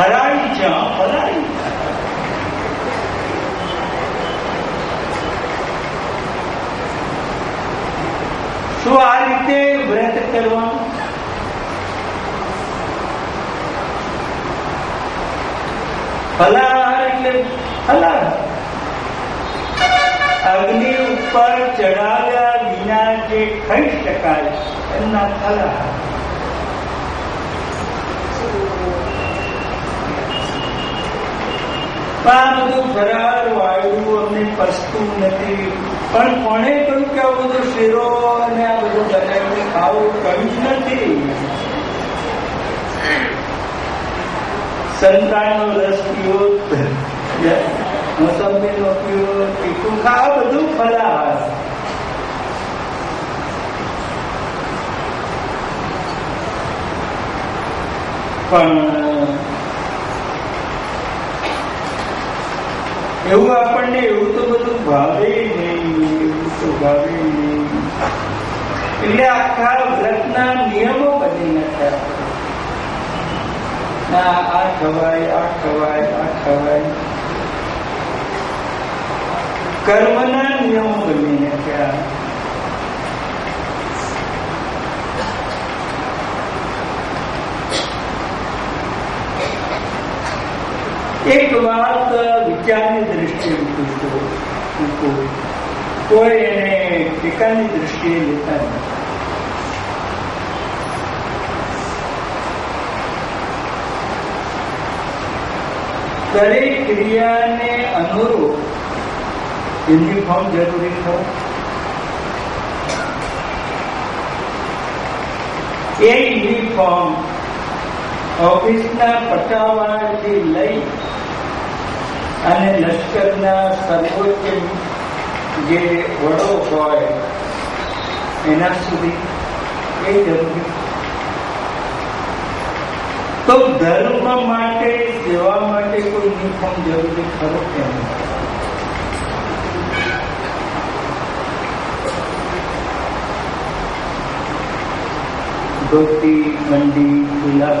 ફરાળી છે ફરાળી શું આ રીતે વ્રત કરવાનું ફલાહાર એટલે ફલાહાર અગ્નિ ઉપર ચડાવ્યા વિના જે ખાઈ શકાય એમના ફલાહાર આ બધું ફરાર વાયુ અમને પસતું નથી પણ કોણે કહ્યું કે આ બધું શીરો અને આ બધું બનાવીને ખાવું કહ્યું જ નથી સંતાનનો રસ પીવો મોસંબીનો પીવો તીખું ખા આ બધું ફલાહાર પણ એવું આપણને એવું તો બધું ભાવે નહીં એવું તો ભાવે નહીં. એટલે આખા વ્રતના નિયમો બની નાખ્યા ના, આ ખવાય આ ખવાય આ ખવાય. કર્મના નિયમો બની નાખ્યા એક વાત વિચારની દ્રષ્ટિએ મૂકું કોઈ એને ટીકાની દ્રષ્ટિએ લેતા નથી દરેક ક્રિયાને અનુરૂપ યુનિફોર્મ જરૂરી થવું એ યુનિફોર્મ ઓફિસના પટાવાળાથી લઈ અને લશ્કરના સર્વોચ્ચ જે વડો હોય એના સુધી એ જરૂરી તો ધર્મ માટે સેવા માટે કોઈ યુનિફોર્મ જરૂરી ખરો કેમ ધોતી મંડી ગુલાબ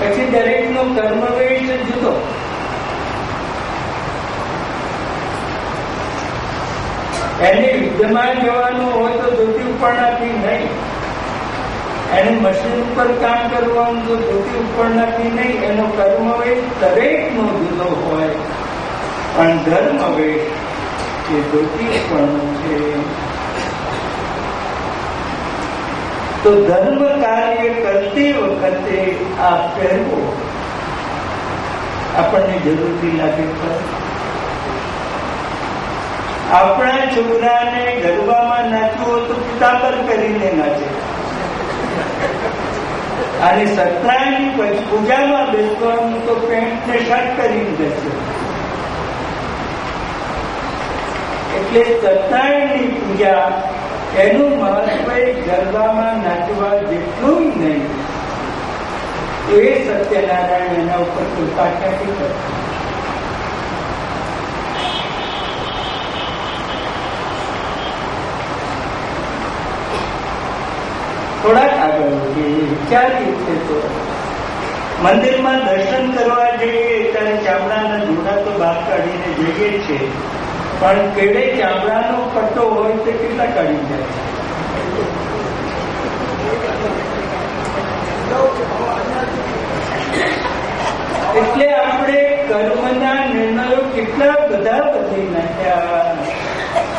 પછી દરેકનો નો વેશ જુદો. એને યુદ્ધમાં જવાનું હોય તો ધોતી ઉપરનાથી નહીં. એને મશીન ઉપર કામ કરવાનું તો ધોતી ઉપરનાથી નહીં. એનો કર્મવેશ દરેક દરેકનો જુદો હોય. પણ ધર્મવેશ એ ધોતી ઉપરનો છે. તો ધર્મ કાર્ય કરતી વખતે આ પહેરવો. આપણને જરૂરી લાગે આપણા છોકરાને ગરબામાં નાચવું હોય તો પિતાંબર કરીને નાચે. અને સત્યનારાયણની પૂજામાં બેસવાનું તો પેન્ટને શર્ટ કરીને બેસે. એટલે સત્યનારાયણની પૂજા એનું મહત્વ ગરબામાં નાચવા જેટલું નહીં. એ સત્યનારાયણ એના ઉપર કૃપા ક્યાંથી કરતા થોડાક આગળ વધીએ વિચારીએ છે તો. મંદિરમાં દર્શન કરવા જઈએ ત્યારે ચામડાના જોડા તો બહાર કાઢીને જઈએ છે પણ કેડે ચામડાનો પટ્ટો હોય તે કેટલા કાઢી જાય એટલે આપણે કર્મના નિર્ણયો કેટલા બધા બદલી નાખ્યા?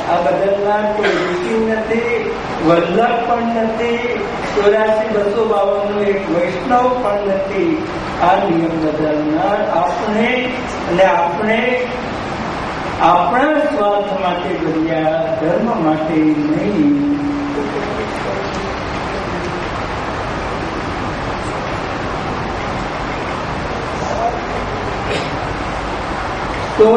આ બદલનાર કોઈ ઋષિ નથી, વલ્લભ પણ નથી, ચોરાસી બસો બાવન નો એક વૈષ્ણવ પણ નથી. આ નિયમ બદલનાર આપણે અને આપણે આપણા સ્વાર્થ માટે બન્યા ધર્મ માટે નહીં તો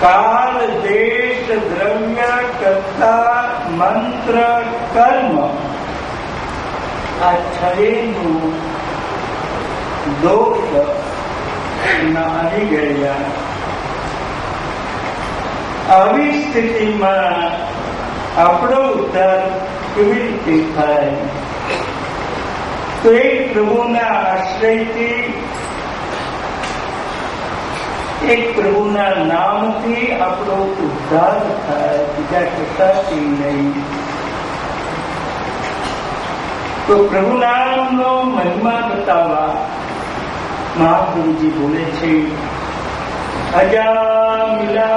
કાળ દેશ દ્રવ્ય કરતા મંત્ર કર્મ આ છરેનું દોષ નાની ગયા આવી સ્થિતિમાં આપણો ઉદ્ધાર કેવી રીતે થાય? તો એ પ્રભુના આશ્રયથી એક પ્રભુના નામથી આપણો ઉદ્ધાર થાય, બીજા કશાથી નહીં. તો પ્રભુ નામનો મહિમા બતાવવા મહાપ્રભુજી બોલે છે અજા મિલાદી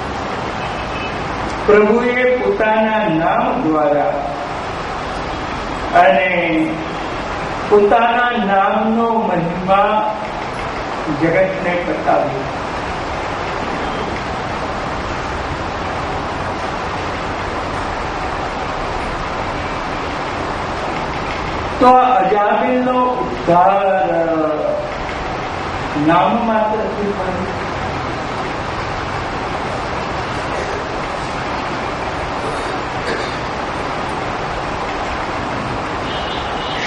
પ્રભુએ પોતાના નામ દ્વારા અને પોતાના નામનો મહિમા જગતને બતાવ્યો તો આ અજામિલનો ઉદ્ધાર નામ માત્રથી થયો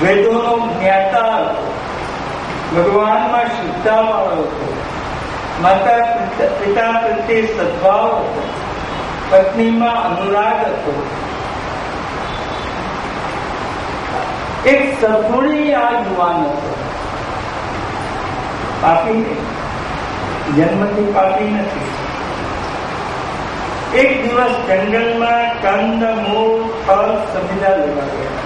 વેદોનો જ્ઞાતા હતો ભગવાનમાં શ્રદ્ધાવાળો હતો માતા પિતા પ્રત્યે સદભાવ હતો પત્નીમાં અનુરાગ હતો એક સદગુણી આ યુવાન હતો પાપી નહીં જન્મથી પાપી નથી એક દિવસ જંગલમાં કંદ મૂળ ફળ સંવિધા લેવા ગયા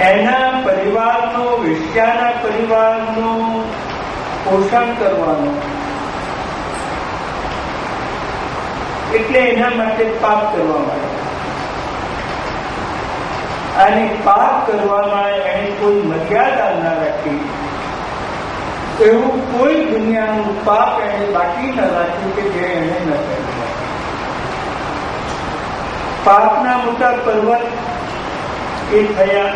એના પરિવારનો, વિષ્યાના પરિવારનું પોષણ કરવાનું. એટલે એના માટે પાપ કરવા માટે. અને પાપ કરવામાં એને કોઈ મર્યાદા ના રાખી. એવું કોઈ દુનિયાનું પાપ એને બાકી ન રાખ્યું કે જે એને ન કર્યું. પાપના મોટા પર્વત થયા.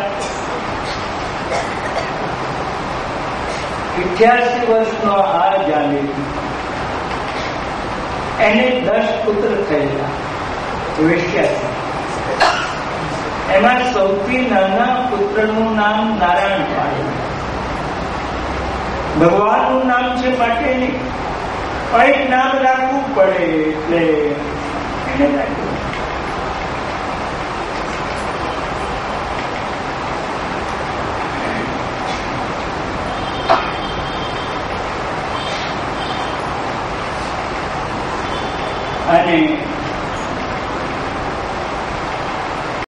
અઠ્યાસી વર્ષનો હાર જાનેજી એને દસ પુત્ર થયેલા. એમાં સૌથી નાના પુત્રનું નામ નારાયણ પાડ્યું ભગવાનનું નામ છે માટે પણ નામ રાખવું પડે એટલે એને રાખ્યું